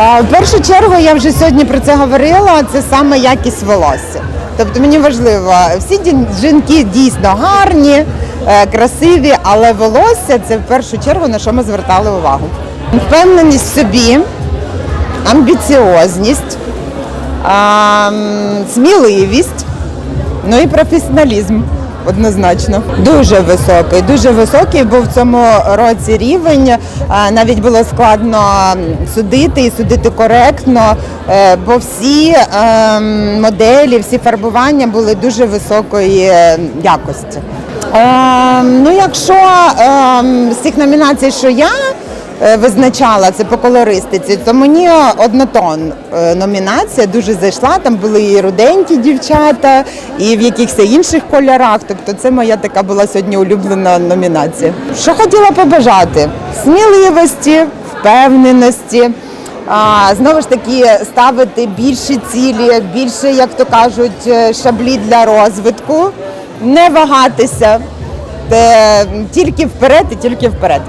А, В першу чергу я вже сьогодні про це говорила. Це саме якість волосся. Тобто мені важливо, всі жінки дійсно гарні, е, красиві, але волосся це в першу чергу на що ми звертали увагу. Впевненість в собі, амбіціозність, сміливість, ну і професіоналізм. Однозначно, дуже високий, дуже високий був в цьому році рівень. Навіть було складно судити і судити коректно, е, бо всі ем, моделі, всі фарбування були дуже високої е, якості. Ем, Ну, якщо ем, з цих номінацій, що я е, визначала це по колористиці, то мені однотон е, номінація дуже зайшла. Там були і руденькі дівчата, і в якихось інших кольорах. Тобто це моя така була сьогодні улюблена номінація. Що хотіла побажати? Сміливості, впевненості. А, знову ж таки, ставити більші цілі, більше, як то кажуть, е, шаблі для розвитку, не вагатися, Е, тільки вперед і тільки вперед.